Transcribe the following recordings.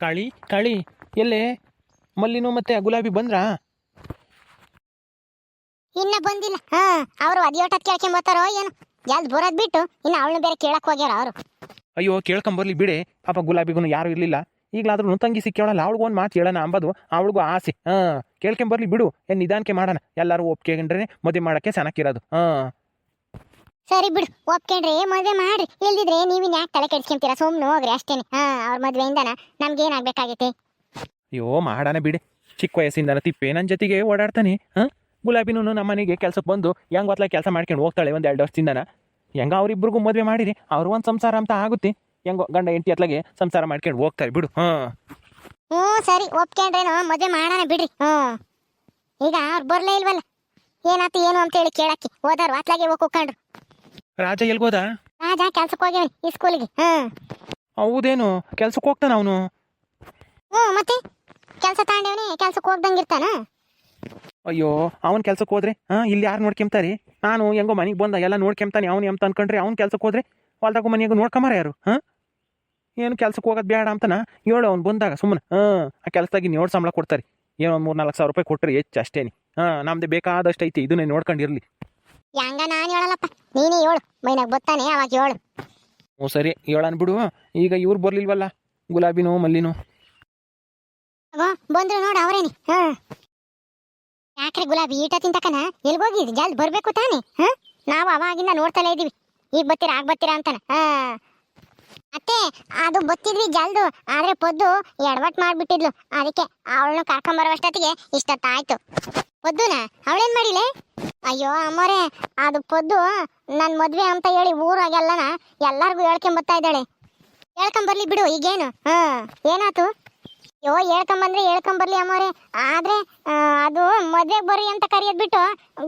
ಕಾಳಿ ಕಾಳಿ ಎಲ್ಲೆ? ಮಲ್ಲಿನೂ ಮತ್ತೆ ಗುಲಾಬಿ ಬಂದ್ರಾ? ಇನ್ನ ಬಂದಿಲ್ಲ. ಹಾ ಅವರು ಅದಿಯೋಟತ್ ಕೇಳ್ಕೊಂಬತ್ತಾರೋ ಏನು? ಜಲ್ದ್ ಬರೋದ್ ಬಿಟ್ಟು ಇನ್ನ ಅವಳನ್ನ ಬೇರೆ ಕೇಳಕ್ ಹೋಗ್ಯಾರ ಅವರು. ಅಯ್ಯೋ ಕೇಳ್ಕೊಂಬರ್ಲಿ ಬಿಡೆ. ಪಾಪ ಗುಲಾಬಿಗೂ ಯಾರು ಇರಲಿಲ್ಲ. ಈಗಲಾದ್ರೂ ತಂಗಿ ಸಿಕ್ಕೇಳಲ್ಲ ಅವಳಿಗೂ ಒಂದು ಮಾತು ಹೇಳೋಣ ಅಂಬದು ಅವಳಿಗೂ ಆಸೆ. ಹಾಂ ಕೇಳ್ಕೊಂಬರ್ಲಿ ಬಿಡು. ಏನು ನಿಧಾನಕ್ಕೆ ಮಾಡೋಣ. ಎಲ್ಲರೂ ಒಪ್ಕೊಂಡ್ರೆ ಮದುವೆ ಮಾಡೋಕ್ಕೆ ಚೆನ್ನಾಗಿರೋದು ಹಾಂ. ಸರಿ ಬಿಡು ಒಪ್ಕೊಂಡ್ರಿ ಮದುವೆ ಮಾಡ್ರಿ. ಇಲ್ದಿದ್ರೆ ನೀವಿನ್ ಯಾಕೆ ತಲೆ ಕೆಡ್ಸ್ಕೊಂತೀರಾ? ಸುಮ್ನೆ ಹೋಗ್ರಿ ಅಷ್ಟೇನೆ. ಹಾ ಅವ್ರ ಮದ್ವೆಯಿಂದನ? ನಮ್ಗೇನಾಗ್ಬೇಕಾಗೈತೆ? ಅಯ್ಯೋ ಮಾಡೋಣ ಬಿಡಿ. ಚಿಕ್ಕ ವಯಸ್ಸಿಂದ ತಿಪ್ಪೆ ನನ್ನ ಜೊತೆಗೆ ಓಡಾಡ್ತಾನೆ ಹಾಂ? ಗುಲಾಬಿನೂ ನಮ್ಮ ಮನೆಗೆ ಕೆಲ್ಸಕ್ಕೆ ಬಂದು ಹೆಂಗ್ ಒತ್ತಲ ಕೆಲಸ ಮಾಡ್ಕೊಂಡು ಹೋಗ್ತಾಳೆ ಒಂದು ಎರಡು ವರ್ಷದಿಂದನ? ಹೆಂಗ ಅವ್ರಿಬ್ರಿಗೂ ಮದುವೆ ಮಾಡಿರಿ? ಅವ್ರು ಒಂದು ಸಂಸಾರ ಅಂತ ಆಗುತ್ತೆ. ಹೆಂಗೋ ಗಂಡ ಹೆಂಡತಿ ಅತ್ಲಾಗೆ ಸಂಸಾರ ಮಾಡ್ಕೊಂಡು ಹೋಗ್ತಾರೆ ಬಿಡು ಹಾಂ? ಹ್ಞೂ ಸರಿ ಒಪ್ಕೊಂಡ್ರೇನು ಮದುವೆ ಮಾಡೋಣ ಬಿಡ್ರಿ ಹ್ಞೂ. ಈಗ ಅವ್ರು ಬರಲೇ ಇಲ್ವಲ್ಲ? ಏನಾಯ್ತು ಏನು ಅಂತ ಹೇಳಿ ಕೇಳಕ್ಕೆ. ಹೋದವ್ರು ಅತ್ಲಾಗೆ ಹೋಗಿ ಕುಕ್ಕೊಂಡ್ರು ರಾಜ ಎಲ್ಗೋದ? ರಾಜ ಕೆಲ್ಸಕ್ಕೆ ಹೋಗ್ಯಾವನಿ ಈ ಸ್ಕೂಲಿಗೆ ಹ್ಮ್ ಹೌದೇನು? ಕೆಲ್ಸಕ್ಕೆ ಹೋಗ್ತಾನ ಅವನು? ಹ್ಞೂ ಮತ್ತೆ? ಕೆಲಸ ತಾಂಡವನಿ ಕೆಲ್ಸಕ್ಕೆ ಹೋಗ್ದಂಗೆ ಇರ್ತಾನ? ಅಯ್ಯೋ ಅವನ್ ಕೆಲ್ಸಕ್ಕೆ ಹೋದ್ರೆ? ಹಾಂ ಇಲ್ಲಿ ಯಾರು ನೋಡ್ಕೊಂತಾರೆ ನಾನು ಹೆಂಗೋ ಮನೆಗೆ ಬಂದ ಎಲ್ಲ ನೋಡ್ಕೊಂತಾನೆ ಅವ್ನು ಎಂತ ಅನ್ಕೊಂಡ್ರೆ ಅವ್ನು ಕೆಲ್ಸಕ್ಕೆ ಹೋದ್ರೆ? ಹೊಲ್ದಾಗ ಮನೆಯಾಗ ನೋಡ್ಕೊಂಬಾರ ಯಾರು? ಹಾಂ? ಏನು ಕೆಲ್ಸಕ್ಕೆ ಹೋಗೋದು ಬೇಡ ಅಂತನ? ಹೇಳು ಅವ್ನು ಬಂದಾಗ ಸುಮ್ಮನೆ ಹಾಂ ಆ ಕೆಲಸದಾಗಿ ಏಳು ಸಂಬಳ ಕೊಡ್ತಾರೆ. ಏನೋ ಒಂದು ಮೂರು ನಾಲ್ಕು ಸಾವಿರ ರೂಪಾಯಿ ಕೊಟ್ಟರೆ ಹೆಚ್ಚು ಅಷ್ಟೇನಿ. ಹಾಂ ನಮ್ದು ಬೇಕಾದಷ್ಟು ಐತಿ ಇದನ್ನೇ ನೋಡ್ಕೊಂಡಿರ್ಲಿ. ಹೆಂಗ ನಾನು ಹೇಳಲ್ಲಪ್ಪ. ನೀನೇ ಹೇಳು. ಮೈನಾಗ ಬತ್ತಾನೆ ಅವಾಗ ಹೇಳು. ಓ ಸರಿ. ಹೇಳನ್ ಬಿಡು. ಈಗ ಇವ್ರು ಬರ್ಲಿಲ್ವಲ್ಲ? ಗುಲಾಬಿನೋ ಮಲ್ಲಿನೋ? ಬಂದ್ರು ನೋಡು ಅವರೇನಿ. ಹಾ. ಯಾಕ್ರೆ ಗುಲಾಬಿ ಈಟ ತಿಂತಕನ? ಹೋಗಿ ಜಲ್ದ್ ಬರ್ಬೇಕು ತಾನೆ? ಹಾ? ನಾವು ಅವಾಗಿಂದ ನೋಡ್ತಲೇ ಇದೀವಿ. ಈಗ ಬತ್ತೀರಾ ಆಗ ಬತ್ತೀರಾ ಅಂತಾನ. ಹಾ. ಅತ್ತೆ, ಅದು ಬತ್ತಿದ್ವಿ ಜಲ್ದು, ಆದ್ರೆ ಪೊದ್ದು ಎಡವಟ್ ಮಾಡ್ಬಿಟ್ಟಿದ್ಲು. ಅದಕ್ಕೆ ಅವಳನ್ನ ಕರ್ಕೊಂಬರುವಷ್ಟೊತ್ತಿಗೆ ಇಷ್ಟೊತ್ತಾಯ್ತು. ಪೊದ್ದುನ? ಅವಳೇನ್ ಮಾಡಿಲೆ? ಅಯ್ಯೋ ಅಮ್ಮೋರೆ, ಅದು ಪೊದ್ದು ನನ್ ಮದ್ವೆ ಅಂತ ಹೇಳಿ ಊರಾಗೆಲ್ಲನ ಎಲ್ಲಾರ್ಗು ಹೇಳ್ಕೊಂಬತ್ತಾ ಇದ್ದಾಳೆ. ಹೇಳ್ಕೊಂಬರ್ಲಿ ಬಿಡು, ಈಗೇನು? ಹಾ, ಏನಾತು? ಅಯ್ಯೋ ಹೇಳ್ಕೊಂಬಂದ್ರೆ ಹೇಳ್ಕೊಂಬರ್ಲಿ ಅಮ್ಮೋರೆ. ಆದ್ರೆ ಅದು ಮದ್ವೆ ಬರ್ರಿ ಅಂತ ಕರೆಯೋದ್ ಬಿಟ್ಟು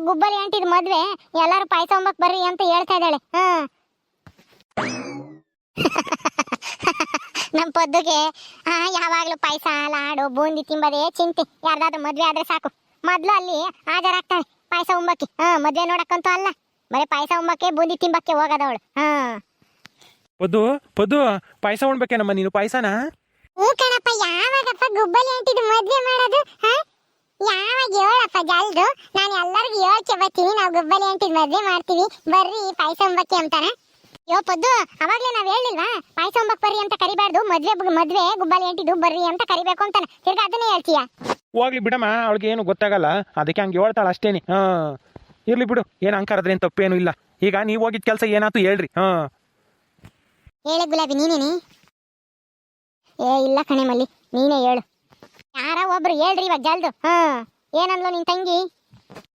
ಗುಬ್ಬಲಿ ಅಂಟಿದ್ ಮದ್ವೆ ಎಲ್ಲಾರು ಪಾಯಸ ಬರ್ರಿ ಅಂತ ಹೇಳ್ತಾ ಇದ್ದಾಳೆ. ಹಾ. ನಮ್ ಪದ್ದುಗೆ ಯಾವಾಗಲೂ ಯಾವಾಗ್ಲೂ ಪಾಯಸ ಲಾಡು ಬೂಂದಿ ತಿಂಬದೇ ಚಿಂತೆ. ಯಾರ್ದಾದ್ರು ಮದ್ವೆ ಆದ್ರೆ ಸಾಕು. ಮೊದ್ಲು ಅಲ್ಲಿ ಹಾಜರಾಗ್ತಾಳೆ ಪಾಯಸ ಉಂಬಕ್ಕೆ. ಹಾ ಮದ್ವೆ ನೋಡಕ್ಕಂತೂ ಅಲ್ಲ. ಬರೀ ಪಾಯಸ ಉಂಬಕ್ಕೆ ಬೂಂದಿ ತಿಂಬಕ್ಕೆ ಹೋಗದವಳು. ಹಾ ಪದ್ದು ಪದ್ದು ಪಾಯಸ ಉಣ್ಬೇಕೇನಮ್ಮ ನೀನು ಪಾಯಸನ? ಹ್ಞೂ ಕಣಪ್ಪ ಯಾವಾಗಪ್ಪ ಗುಬ್ಬಲಿ ಅಂಟಿದ್ದು ಮದ್ವೆ ಮಾಡೋದು ಹಾ? ಯಾವಾಗ ಹೇಳಪ್ಪ ಜಲ್ದು? ನಾನು ಎಲ್ಲರಿಗೂ ಹೇಳ್ಕೆ ಬರ್ತೀನಿ ನಾವು ಗುಬ್ಬಲಿ ಅಂಟಿದ್ದು ಮದ್ವೆ ಮಾಡ್ತೀವಿ. ಬರ್ರಿ ಪಾಯಸ ಉಂಬಕ್ಕೆ ಅಂತಾನ. ಯೋ ಪದ್ದು ಅವಾಗ್ಲೇ ನಾವ್ ಹೇಳಿಲ್ವಾ? ಪಾಯಸ ಉಂಬಕ್ ಬರ್ರಿ ಅಂತ ಕರಿಬಾರ್ದು ಮದ್ವೆ ಮದ್ವೆ ಗುಬ್ಬಲಿ ಅಂಟಿದ್ದು ಬರ್ರಿ ಅಂತ ಕರಿಬೇಕು ಅಂತಾನೆ. ತಿರ್ಗಾ ಅದನ್ನೇ ಹೇಳ್ತೀಯ? ಹೋಗ್ಲಿ ಬಿಡಮ್ಮ ಅವಳಿಗೆ ಏನು ಗೊತ್ತಾಗಲ್ಲ. ಅದಕ್ಕೆ ಹಂಗೆ ಹೇಳ್ತಾಳೆ ಅಷ್ಟೇನಿ. ಹಾಂ. ಇರ್ಲಿ ಬಿಡು ಏನು ಏನ್ ತಪ್ಪೇನು ಇಲ್ಲ. ಈಗ ನೀವು ಹೋಗಿದ್ ಕೆಲಸ ಏನಾಯ್ತು ಹೇಳ್ರಿ. ಹಾ. ಹೇಳ ಗುಲಾಬಿ ನೀನೇನಿ ಏ ಇಲ್ಲ ಕಣೆ ಮಲ್ಲಿ ನೀನೇ ಹೇಳು. ಯಾರ ಒಬ್ರು ಹೇಳ್ರಿ ಇವಾಗ ಜಲ್ದು. ಹಾ. ಏನಂದ್ಲು ನಿನ್ ತಂಗಿ?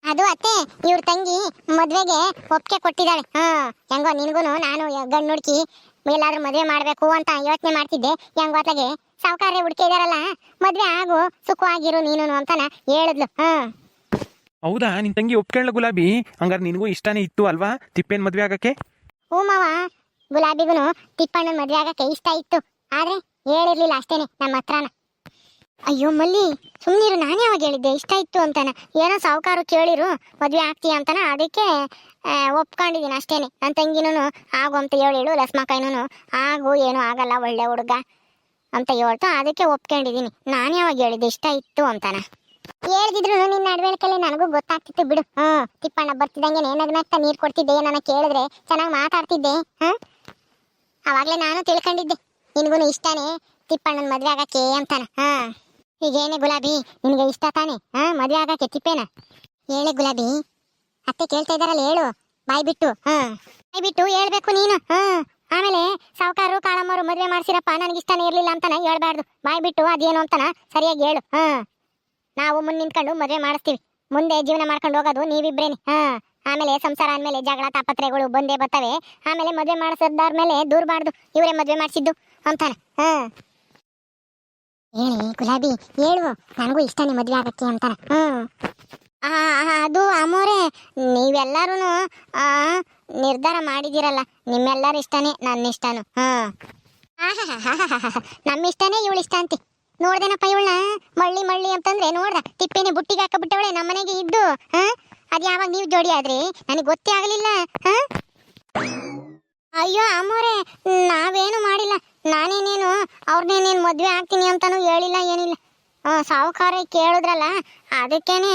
ಅದು ಅತ್ತೆ ಇವ್ರ ತಂಗಿ ಮದ್ವೆಗೆ ಒಪ್ಪಿಗೆ ಕೊಟ್ಟಿದ್ದಾಳೆ. ಹಾ ಹೆಂಗೋ ನಿನ್ಗೂನು ನಾನು ಗಂಡು ಹುಡುಕಿ ಎಲ್ಲಾದ್ರೂ ಮದ್ವೆ ಮಾಡ್ಬೇಕು ಅಂತ ಯೋಚನೆ ಮಾಡ್ತಿದ್ದೆ. ಹೆಂಗೋ ಅತ್ಲಾಗೆ ಸಾವುಕಾರ ಹುಡುಕಿ ಇದಾರಲ್ಲ ಮದ್ವೆ ಆಗು ಸುಖವಾಗಿರು ನೀನು ಅಂತಾನ ಹೇಳಿದ್ಲು. ಹಾ. ಹೌದಾ? ನಿನ್ ತಂಗಿ ಒಪ್ಕೊಳ್ಳ ಗುಲಾಬಿ? ಹಂಗಾರೆ ನಿನಗೂ ಇಷ್ಟನೇ ಇತ್ತು ಅಲ್ವಾ ತಿಪ್ಪೇನ್ ಮದ್ವೆ ಆಗಕ್ಕೆ? ಹ್ಞೂ ಮಾವ ಗುಲಾಬಿಗೂ ತಿಪ್ಪಣ್ಣನ ಮದ್ವೆ ಆಗಕ್ಕೆ ಇಷ್ಟ ಇತ್ತು. ಆದ್ರೆ ಹೇಳಿರ್ಲಿಲ್ಲ ಅಷ್ಟೇನೆ ನಮ್ಮ ಹತ್ರನ ಅಯ್ಯೋ ಮಲ್ಲಿ, ಸುಮ್ನಿರು, ನಾನು ಯಾವಾಗ ಹೇಳಿದ್ದೆ, ಇಷ್ಟ ಇತ್ತು ಅಂತಾನ. ಏನೋ ಸಾವುಕಾರು ಕೇಳಿರು, ಮದ್ವೆ ಆಗ್ತೀಯ ಅಂತಾನ, ಅದಕ್ಕೆ ಒಪ್ಕೊಂಡಿದ್ದೀನಿ ಅಷ್ಟೇನೆ ನನ್ನ ತಂಗಿನೂ ಆಗು ಅಂತ ಹೇಳಿಳು ಲಸ್ಮಕಾಯಿನೂ ಆಗು, ಏನೂ ಆಗಲ್ಲ, ಒಳ್ಳೆ ಹುಡುಗ ಅಂತ ಹೇಳ್ತು, ಅದಕ್ಕೆ ಒಪ್ಕೊಂಡಿದ್ದೀನಿ ನಾನು ಯಾವಾಗ ಹೇಳಿದ್ದೆ, ಇಷ್ಟ ಇತ್ತು ಅಂತಾನ. ಹೇಳ್ದಿದ್ರು, ನಿನ್ನ ನಡವಳಿಕೆಯಲ್ಲಿ ನನಗೂ ಗೊತ್ತಾಗ್ತಿತ್ತು, ಬಿಡು. ಹ್ಞೂ, ತಿಪ್ಪಣ್ಣ ಬರ್ತಿದ್ದಂಗೆ ನಗ್ನಗ್ತಾ ನೀರ್ ಕೊಡ್ತಿದ್ದೆ ನನ್ನ ಕೇಳಿದ್ರೆ ಚೆನ್ನಾಗಿ ಮಾತಾಡ್ತಿದ್ದೆ ಹಾಂ ಆವಾಗಲೇ ನಾನು ತಿಳ್ಕೊಂಡಿದ್ದೆ ನಿನಗೂ ಇಷ್ಟನೇ, ತಿಪ್ಪಣ್ಣನ ಮದುವೆ ಆಗಕ್ಕೆ ಅಂತಾನ ಹಾ ಈಗೇನೆ ಗುಲಾಬಿ, ನಿನಗೆ ಇಷ್ಟ ತಾನೆ? ಹಾ, ಮದುವೆ ಆಗಕ್ಕೆ ತಿಪ್ಪೇನ? ಹೇಳೆ ಗುಲಾಬಿ. ಅತ್ತೆ ಕೇಳ್ತಾ ಇದಾರಲ್ಲ ಹೇಳು. ಬಾಯ್ ಬಿಟ್ಟು, ಹಾ. ಬಾಯ್ ಬಿಟ್ಟು ಹೇಳ್ಬೇಕು ನೀನು, ಹಾ. ಆಮೇಲೆ ಸಾವುಕಾರು ಕಾಳಮ್ಮರು ಮದುವೆ ಮಾಡ್ಸಿರಪ್ಪ, ನನಗೆ ಇಷ್ಟನೇ ಇರಲಿಲ್ಲ ಅಂತಾನೆ ಹೇಳ್ಬಾರ್ದು. ಬಾಯ್ ಬಿಟ್ಟು ಅದೇನು ಅಂತಾನ? ಸರಿಯಾಗಿ ಹೇಳು, ಹಾ. ನಾವು ಮುಂದೆ ನಿಂತ್ಕೊಂಡು ಮದುವೆ ಮಾಡಿಸ್ತೀವಿ. ಮುಂದೆ ಜೀವನ ಮಾಡ್ಕೊಂಡು ಹೋಗೋದು ನೀವಿಬ್ರೇನೆ, ಹಾ. ಆಮೇಲೆ ಸಂಸಾರ ಆದ್ಮೇಲೆ ಜಗಳ ತಾಪತ್ರೆಗಳು ಬಂದೇ ಬರ್ತವೆ. ಆಮೇಲೆ ಮದುವೆ ಮಾಡಿಸೋದಾದ್ಮೇಲೆ ಮೇಲೆ ದೂರಬಾರ್ದು. ಇವರೇ ಮದುವೆ ಮಾಡಿಸಿದ್ದು ಅಂತಾನೆ, ಹಾ. ಹೇಳಿ, ಗುಲಾಬಿ ಹೇಳು ನನಗೂ ಇಷ್ಟನೇ ಮದುವೆ ಆಗಕ್ಕೆ ಅಂತಾರೆ ಹ್ಞೂ ಅದು ಅಮೋರೆ ನೀವೆಲ್ಲರೂ ನಿರ್ಧಾರ ಮಾಡಿದಿರಲ್ಲ ನಿಮ್ಮೆಲ್ಲರ ಇಷ್ಟನೇ, ನನ್ನ ಇಷ್ಟನು. ಹಾ ನಮ್ಮ ಇಷ್ಟನೇ ಇವಳು ಇಷ್ಟ ಅಂತಿ. ನೋಡ್ದೇನಪ್ಪ ಇವಳನ್ನ? ಮಳ್ಳಿ ಮಳ್ಳಿ ಅಂತಂದ್ರೆ ನೋಡ್ದ, ತಿಪ್ಪೇನೆ ಬುಟ್ಟಿಗೆ ಹಾಕಬಿಟ್ಟವಳೆ ನಮ್ಮನೆಗೆ ಇದ್ದು, ಹಾ? ಅದು ಯಾವಾಗ ನೀವು ಜೋಡಿ ಆದ್ರಿ? ನನಗೆ ಗೊತ್ತೇ ಆಗಲಿಲ್ಲ, ಹಾ? ಅಯ್ಯೋ ಅಮ್ಮೋರೆ, ನಾವೇನು ಮಾಡಿಲ್ಲ. ನಾನೇನೇನು ಅವ್ರನ್ನೇನೇನು ಮದುವೆ ಆಗ್ತೀನಿ ಅಂತಾನು ಹೇಳಿಲ್ಲ ಏನಿಲ್ಲ. ಹಾಂ ಸಾವುಕಾರ ಕೇಳಿದ್ರಲ್ಲ ಅದಕ್ಕೇನೆ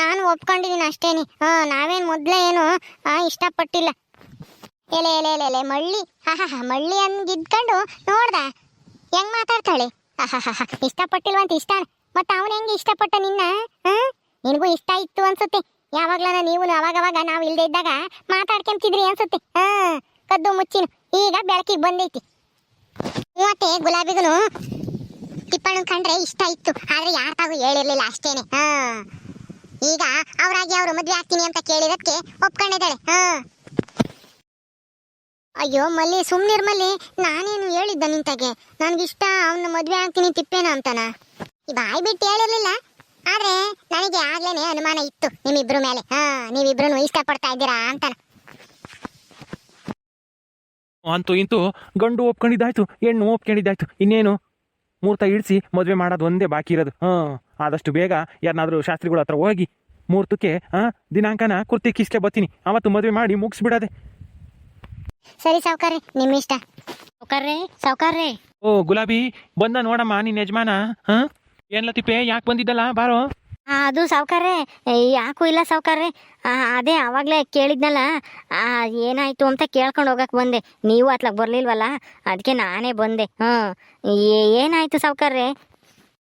ನಾನು ಒಪ್ಕೊಂಡಿದ್ದೀನಿ ಅಷ್ಟೇನಿ. ಹಾಂ ನಾವೇನು ಮೊದಲೇ ಏನು ಇಷ್ಟಪಟ್ಟಿಲ್ಲ. ಎಲೆ ಎಲೆ ಎಲೆ ಎಲೆ ಮಳ್ಳಿ. ಹಾ ಹಾ ಮಳ್ಳಿ ಅಂದಿದ್ಕೊಂಡು ನೋಡ್ದ. ಹೆಂಗ್ ಮಾತಾಡ್ತಾಳೆ? ಆಹಾಹಾಹಾ, ಇಷ್ಟಪಟ್ಟಿಲ್ವಂತ ಇಷ್ಟ ಮತ್ತೆ ಅವನು ಹೆಂಗೆ ಇಷ್ಟಪಟ್ಟ ನಿನ್ನ? ಹ್ಮ್ ನಿನಗೂ ಇಷ್ಟ ಇತ್ತು ಅನ್ಸುತ್ತೆ. ಯಾವಾಗ್ಲನ ನೀವು ಅವಾಗವಾಗ ನಾವು ಇಲ್ದೇ ಇದ್ದಾಗ ಮಾತಾಡ್ಕೊಂತಿದ್ರಿ ಅನ್ಸುತ್ತೆ. ಹಾಂ ಕದ್ದು ಮುಚ್ಚಿನ. ಈಗ ಬೆಳಕಿಗೆ ಬಂದೈತಿ. ಮತ್ತೆ ಗುಲಾಬಿಗೂ ತಿಪ್ಪಣ್ಣ ಕಂಡ್ರೆ ಇಷ್ಟ ಇತ್ತು. ಆದ್ರೆ ಯಾರ ಹೇಳಿರ್ಲಿಲ್ಲ ಅಷ್ಟೇನೆ. ಹಾ. ಈಗ ಅವರಾಗಿ ಅವರು ಮದ್ವೆ ಆಗ್ತೀನಿ ಅಂತ ಕೇಳಿದಕ್ಕೆ ಒಪ್ಕೊಂಡಿದ್ದಾಳೆ. ಹಾ. ಅಯ್ಯೋ ಮಲ್ಲಿ, ಸುಮ್ನಿರ್ ಮಲ್ಲಿ. ನಾನೇನು ಹೇಳಿದ್ದ ನಿಂತಾಗೆ? ನನ್ಗಿಷ್ಟ ಅವನ ಮದ್ವೆ ಆಗ್ತೀನಿ ತಿಪ್ಪೇನ ಅಂತಾನ? ಬಾಯ್ ಬಿಟ್ಟು ಹೇಳಿರ್ಲಿಲ್ಲ. ಆದ್ರೆ ನನಗೆ ಆಗ್ಲೇನೆ ಅನುಮಾನ ಇತ್ತು ನಿಮ್ಮಿಬ್ರು ಮೇಲೆ. ಹಾ ನೀವಿಬ್ರು ಇಷ್ಟಪಡ್ತಾ ಇದ್ದೀರಾ ಅಂತಾನ. ಅಂತೂ ಇಂತೂ ಗಂಡು ಒಪ್ಕೊಂಡಿದ್ದಾಯ್ತು ಹೆಣ್ಣು ಒಪ್ಕೊಂಡಿದ್ದಾಯ್ತು ಇನ್ನೇನು? ಮೂರ್ತ ಇಳಿಸಿ ಮದುವೆ ಮಾಡೋದು ಒಂದೇ ಬಾಕಿ ಇರೋದು. ಹಾಂ ಆದಷ್ಟು ಬೇಗ ಯಾರನ್ನಾದರೂ ಶಾಸ್ತ್ರಿಗಳ ಹತ್ರ ಹೋಗಿ ಮೂರ್ತಕ್ಕೆ ಹಾಂ ದಿನಾಂಕನ ಕುರ್ತಿ ಕಿಸ್ಕೆ ಬತ್ತೀನಿ ಅವತ್ತು ಮದುವೆ ಮಾಡಿ ಮುಗಿಸ್ಬಿಡೋದೆ. ಸರಿ ಸೌಕರ್ಯ ನಿಮ್ಮ ಇಷ್ಟ. ಸಾವುಕಾರ್ರೆ ಸಾವುಕಾರ್ರೆ. ಓ ಗುಲಾಬಿ ಬಂದ ನೋಡಮ್ಮ ನಿನ್ನ ಯಜಮಾನ ಹಾಂ ಏನ್ಲ ತಿಪ್ಪೆ ಯಾಕೆ ಬಂದಿದ್ದಲ್ಲ? ಬಾರೋ. ಅದು ಸಾವ್ಕಾರ್ರೆ ಯಾಕೂ ಇಲ್ಲ ಸಾವ್ಕಾರ್ರೆ. ಅದೇ ಆವಾಗಲೇ ಕೇಳಿದ್ನಲ್ಲ ಆ, ಏನಾಯ್ತು ಅಂತ ಕೇಳ್ಕೊಂಡು ಹೋಗಕ್ಕೆ ಬಂದೆ. ನೀವು ಅತ್ಲಾಗ ಬರಲಿಲ್ವಲ್ಲ ಅದಕ್ಕೆ ನಾನೇ ಬಂದೆ. ಹ್ಞೂ ಏನಾಯ್ತು ಸಾವ್ಕಾರ್ರೆ?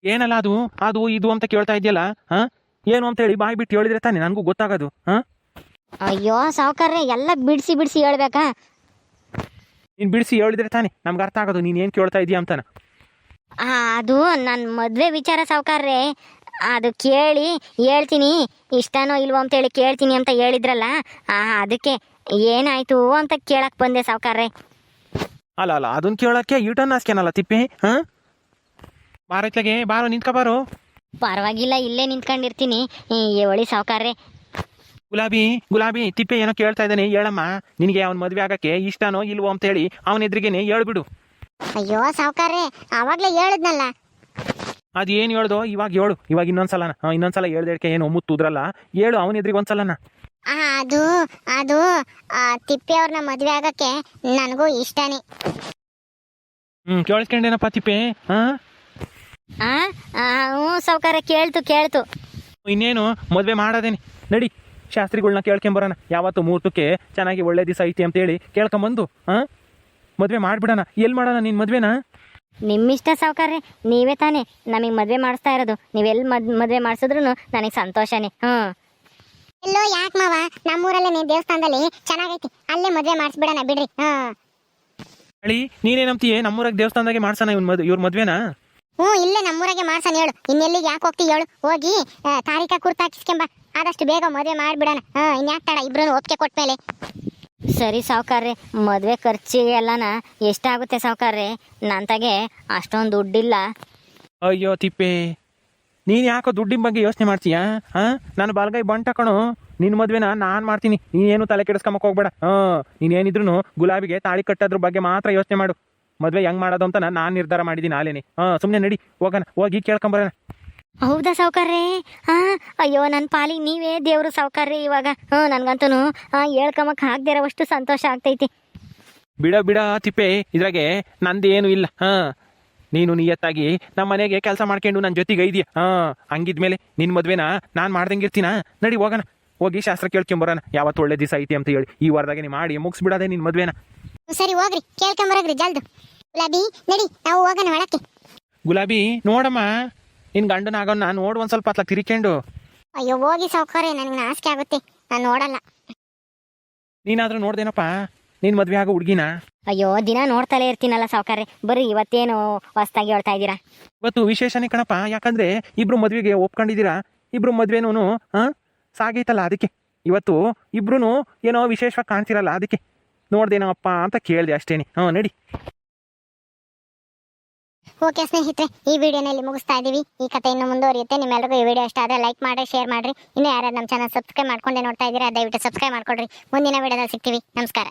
ಏನಲ್ಲ ಅದು ಅದು ಇದು ಅಂತ ಕೇಳ್ತಾ ಇದೆಯಲ್ಲ ಹಾಂ? ಏನು ಅಂತ ಹೇಳಿ ಬಾಯಿ ಬಿಟ್ಟು ಹೇಳಿದ್ರೆ ತಾನೆ ನನಗೂ ಗೊತ್ತಾಗೋದು ಹಾಂ? ಅಯ್ಯೋ ಸಾವ್ಕಾರ್ರೆ ಎಲ್ಲ ಬಿಡಿಸಿ ಬಿಡಿಸಿ ಹೇಳ್ಬೇಕಾ? ನೀನು ಬಿಡಿಸಿ ಹೇಳಿದ್ರೆ ತಾನೆ ನಮ್ಗೆ ಅರ್ಥ ಆಗೋದು ನೀನು ಏನು ಕೇಳ್ತಾ ಇದೀಯ ಅಂತಾನೆ? ಆ, ಅದು ನನ್ನ ಮದುವೆ ವಿಚಾರ ಸಾವ್ಕಾರ್ರೆ. ಅದು ಕೇಳಿ ಹೇಳ್ತೀನಿ. ಇಷ್ಟನೋ ಇಲ್ವೋ ಅಂತೇಳಿ ಕೇಳ್ತೀನಿ ಅಂತ ಹೇಳಿದ್ರಲ್ಲ ಆ, ಅದಕ್ಕೆ ಏನಾಯ್ತು ಅಂತ ಕೇಳಕ್ ಬಂದೆ ಸಾವುಕಾರ್ರೆ. ಅಲ್ಲ ಅಲ್ಲ ಅದನ್ನ ಕೇಳೋಕ್ಕೆ ಯೂಟರ್ನ್ ಹಾಸ್ಕೇನಲ್ಲ ತಿಪ್ಪೆ ಹಾಂ? ಬಾರೈತ್ಲಾಗೆ ಬಾರೋ ನಿಂತ್ಕೊ ಬಾರೋ. ಪರವಾಗಿಲ್ಲ ಇಲ್ಲೇ ನಿಂತ್ಕೊಂಡಿರ್ತೀನಿ. ಒಳಿ ಸಾವ್ಕಾರ್ರೆ. ಗುಲಾಬಿ ಗುಲಾಬಿ ತಿಪ್ಪೆ ಏನೋ ಕೇಳ್ತಾ ಇದ್ದಾನೆ ಹೇಳಮ್ಮ. ನಿನಗೆ ಅವ್ನ ಮದುವೆ ಆಗಕ್ಕೆ ಇಷ್ಟನೋ ಇಲ್ವೋ ಅಂತ ಹೇಳಿ ಅವನ ಎದುರಿಗೇನೆ ಹೇಳ್ಬಿಡು. ಅಯ್ಯೋ ಸಾವ್ಕಾರ್ರೆ ಆವಾಗಲೇ ಹೇಳಿದ್ನಲ್ಲ ಅದು ಏನು ಹೇಳ್ದೋ? ಇವಾಗ ಹೇಳು. ಇವಾಗ ಇನ್ನೊಂದ್ಸಲ ಇನ್ನೊಂದ್ಸಲ ಹೇಳ್ದಕ್ಕೆ ಏನು ಮುತ್ತುದ್ರಲ್ಲ ಹೇಳು ಅವನ ಎದ್ರಿಗೆ ಒಂದ್ಸಲನ. ಅದು ಅದು ತಿಪ್ಪಿ ಅವ್ರನ್ನ ಮದ್ವೆ ಆಗಕ್ಕೆ ನನಗೂ ಇಷ್ಟನೇ. ಹ್ಮ್ ಕೇಳಿಸ್ಕೊಂಡೇನಪ್ಪ ತಿಪ್ಪೆ? ಹಾಂ ಆ ಆ, ಹ್ಞೂ ಸಾವ್ಕಾರ ಕೇಳ್ತು ಕೇಳ್ತು. ಇನ್ನೇನು? ಮದುವೆ ಮಾಡೋದೇನಿ. ನಡಿ ಶಾಸ್ತ್ರಿಗಳನ್ನ ಕೇಳ್ಕೊಂಬರೋಣ. ಯಾವತ್ತು ಮುಹೂರ್ತಕ್ಕೆ ಚೆನ್ನಾಗಿ ಒಳ್ಳೆ ದಿವಸ ಐತಿ ಅಂತೇಳಿ ಕೇಳ್ಕೊಂಬಂದು ಹಾಂ ಮದುವೆ ಮಾಡ್ಬಿಡೋಣ. ಎಲ್ಲಿ ಮಾಡೋಣ ನಿನ್ನ ಮದುವೆನಾ? ನಿಮ್ಮಿಷ್ಟ ಸಾವುಕಾರ್ರಿ ನೀವೇ ತಾನೇ ನಮಗೆ ಮದುವೆ ಮಾಡಿಸ್ತಾ ಇರೋದು. ನೀವೆಲ್ಲಿ ಮದ್ ಮದುವೆ ಮಾಡಿಸಿದ್ರು ನನಗೆ ಸಂತೋಷನೇ. ಹ್ಞೂ ಎಲ್ಲೋ ಯಾಕೆ ಮಾವ? ನಮ್ಮೂರಲ್ಲೇ ದೇವಸ್ಥಾನದಲ್ಲಿ ಚೆನ್ನಾಗೈತಿ. ಅಲ್ಲೇ ಮದುವೆ ಮಾಡಿಸ್ಬಿಡೋಣ ಬಿಡ್ರಿ. ಹಾಂ ಹೇಳಿ ನೀನೇನಂತೀಯ ನಮ್ಮೂರಾಗ ದೇವಸ್ಥಾನದಾಗೆ ಮಾಡ್ಸೋಣ ಇವ್ನ ಮದ್ ಇವ್ರ ಮದುವೆನಾ? ಹ್ಞೂ ಇಲ್ಲೇ ನಮ್ಮೂರಾಗೆ ಮಾಡ್ಸಣ ಹೇಳು. ಇನ್ನೆಲ್ಲಿಗೆ ಯಾಕೆ ಹೋಗ್ತಿ ಹೇಳು. ಹೋಗಿ ಕುರ್ತಾ ಕುರ್ತಾಕಿಸ್ಕೊಂಬ ಆದಷ್ಟು ಬೇಗ ಮದುವೆ ಮಾಡ್ಬಿಡೋಣ. ಹಾಂ ಇನ್ಯಾಕೆ ತಡ? ಇಬ್ರು ಒಪ್ಪಿಗೆ ಕೊಟ್ಮೇಲೆ. ಸರಿ ಸಾವುಕಾರ್ರಿ, ಮದುವೆ ಖರ್ಚಿಗೆ ಎಲ್ಲನ ಎಷ್ಟಾಗುತ್ತೆ ಸಾವ್ಕಾರ್ರೆ? ನಂತಾಗೆ ಅಷ್ಟೊಂದು ದುಡ್ಡಿಲ್ಲ. ಅಯ್ಯೋ ತಿಪ್ಪೆ, ನೀನು ಯಾಕೋ ದುಡ್ಡಿನ ಬಗ್ಗೆ ಯೋಚನೆ ಮಾಡ್ತೀಯಾ? ಹಾಂ ನಾನು ಬಾಲ್ಗೈ ಬಂಟ ಕಣೋ ನಿನ್ನ ಮದುವೆನ ನಾನು ಮಾಡ್ತೀನಿ. ನೀನೇನು ತಲೆ ಕೆಡಿಸ್ಕೊಂಬಕ್ ಹೋಗ್ಬೇಡ. ಹಾಂ ನೀನೇನಿದ್ರು ಗುಲಾಬಿಗೆ ತಾಳಿ ಕಟ್ಟೋದ್ರ ಬಗ್ಗೆ ಮಾತ್ರ ಯೋಚನೆ ಮಾಡು. ಮದುವೆ ಹೆಂಗ್ ಮಾಡೋದು ಅಂತ ನಾನು ನಿರ್ಧಾರ ಮಾಡಿದ್ದೀನಿ ಆಲೇನೆ. ಹಾಂ ಸುಮ್ಮನೆ ನಡಿ, ಹೋಗೋಣ, ಹೋಗಿ ಕೇಳ್ಕೊಂಬರೋಣ. ಹೌದಾ ಸಾವ್ಕಾರ್ರೆ? ಹಾಂ ಅಯ್ಯೋ ನನ್ನ ಪಾಲಿಗೆ ನೀವೇ ದೇವರು ಸಾವುಕಾರ್ರಿ ಇವಾಗ. ಹ್ಞೂ ನನಗಂತೂ ಹೇಳ್ಕೊಂಬಕ್ಕೆ ಆಗದೆ ಇರೋವಷ್ಟು ಸಂತೋಷ ಆಗ್ತೈತಿ. ಬಿಡ ಬಿಡ ತಿಪ್ಪೆ. ಇದ್ರಾಗೆ ನಂದೇನು ಇಲ್ಲ. ಹಾ ನೀನು ನಿಯತ್ತಾಗಿ ನಮ್ಮ ಮನೆಗೆ ಕೆಲಸ ಮಾಡ್ಕೊಂಡು ನನ್ನ ಜೊತೆಗೆ ಐದಿಯ? ಹಾಂ ಹಂಗಿದ್ಮೇಲೆ ನಿನ್ನ ಮದುವೆನ? ನಾನು ಮಾಡ್ದಂಗಿರ್ತೀನ? ನಡಿ ಹೋಗೋಣ. ಹೋಗಿ ಶಾಸ್ತ್ರ ಕೇಳ್ಕೊಂಬರೋಣ. ಯಾವತ್ತು ಒಳ್ಳೆ ದಿವಸ ಐತಿ ಅಂತ ಹೇಳಿ. ಈ ವಾರದಾಗೆ ನೀ ಮಾಡಿ ಮುಗಿಸ್ಬಿಡೋದೆ ನಿನ್ನ ಮದುವೆನ? ಸರಿ ಹೋಗ್ರಿ. ಕೇಳ್ಕೊಂಬರೋಗ್ರಿ ಜಲ್ದು. ಗುಲಾಬಿ ನಡಿ ನಾವು ಹೋಗೋಣ ಒಳಕ್ಕೆ. ಗುಲಾಬಿ ನೋಡಮ್ಮ. ನಿನ್ನ ಗಂಡನ ಆಗೋನ್ನ ನೋಡು ಒಂದ್ ಸ್ವಲ್ಪ ಅತ್ಲ ತಿರ್ಕೊಂಡು. ಅಯ್ಯೋ ಹೋಗಿ ಸೌಕರ್ಯ ನನಗೆ ನಾಚಿಕೆ ಆಗುತ್ತೆ. ನಾನು ನೋಡಲ್ಲ. ನೀನಾದ್ರೂ ನೋಡ್ದೇನಪ್ಪ? ನಿನ್ನ ಮದ್ವೆ ಆಗೋ ಹುಡುಗಿನ? ಅಯ್ಯೋ ದಿನ ನೋಡ್ತಲೇ ಇರ್ತೀನಲ್ಲ ಸೌಕರ್ಯ ಬರ್ರಿ ಇವತ್ತೇನು ಹೊಸ್ದಾಗಿ ಹೇಳ್ತಾ ಇದ್ದೀರಾ? ಇವತ್ತು ವಿಶೇಷನೇ ಕಣಪ್ಪ ಯಾಕಂದ್ರೆ ಇಬ್ರು ಮದ್ವೆಗೆ ಒಪ್ಕೊಂಡಿದ್ದೀರಾ? ಇಬ್ರು ಮದ್ವೆನೂ ಹ ಸಾಗೈತಲ್ಲ ಅದಕ್ಕೆ. ಇವತ್ತು ಇಬ್ರು ಏನೋ ವಿಶೇಷವಾಗಿ ಕಾಣ್ತಿರಲ್ಲ ಅದಕ್ಕೆ. ನೋಡ್ದೇನೋ ಅಪ್ಪ ಅಂತ ಕೇಳಿದೆ ಅಷ್ಟೇನೆ. ಹಾಂ ನಡಿ. ಓಕೆ ಸ್ನೇಹಿತರೆ, ಈ ವಿಡಿಯೋನ ಇಲ್ಲಿ ಮುಗಿಸ್ತಾ ಇದ್ದೀವಿ ಈ ಕಥೆ ಇನ್ನು ಮುಂದುವರಿಯುತ್ತೆ. ನಿಮ್ಮೆಲ್ಲರಿಗೂ ಈ ವಿಡಿಯೋ ಇಷ್ಟ ಆದರೆ ಲೈಕ್ ಮಾಡಿ, ಶೇರ್ ಮಾಡಿರಿ. ಇನ್ನು ಯಾರ್ಯಾರು ನಮ್ಮ ಚಾನಲ್ ಸಬ್ಸ್ಕ್ರೈಬ್ ಮಾಡ್ಕೊಂಡೆ ನೋಡ್ತಾ ಇದ್ದೀರಾ, ದಯವಿಟ್ಟು ಸಬ್ಸ್ಕ್ರೈಬ್ ಮಾಡ್ಕೊಡ್ರಿ. ಮುಂದಿನ ವಿಡಿಯೋದಲ್ಲಿ ಸಿಗ್ತೀವಿ. ನಮಸ್ಕಾರ.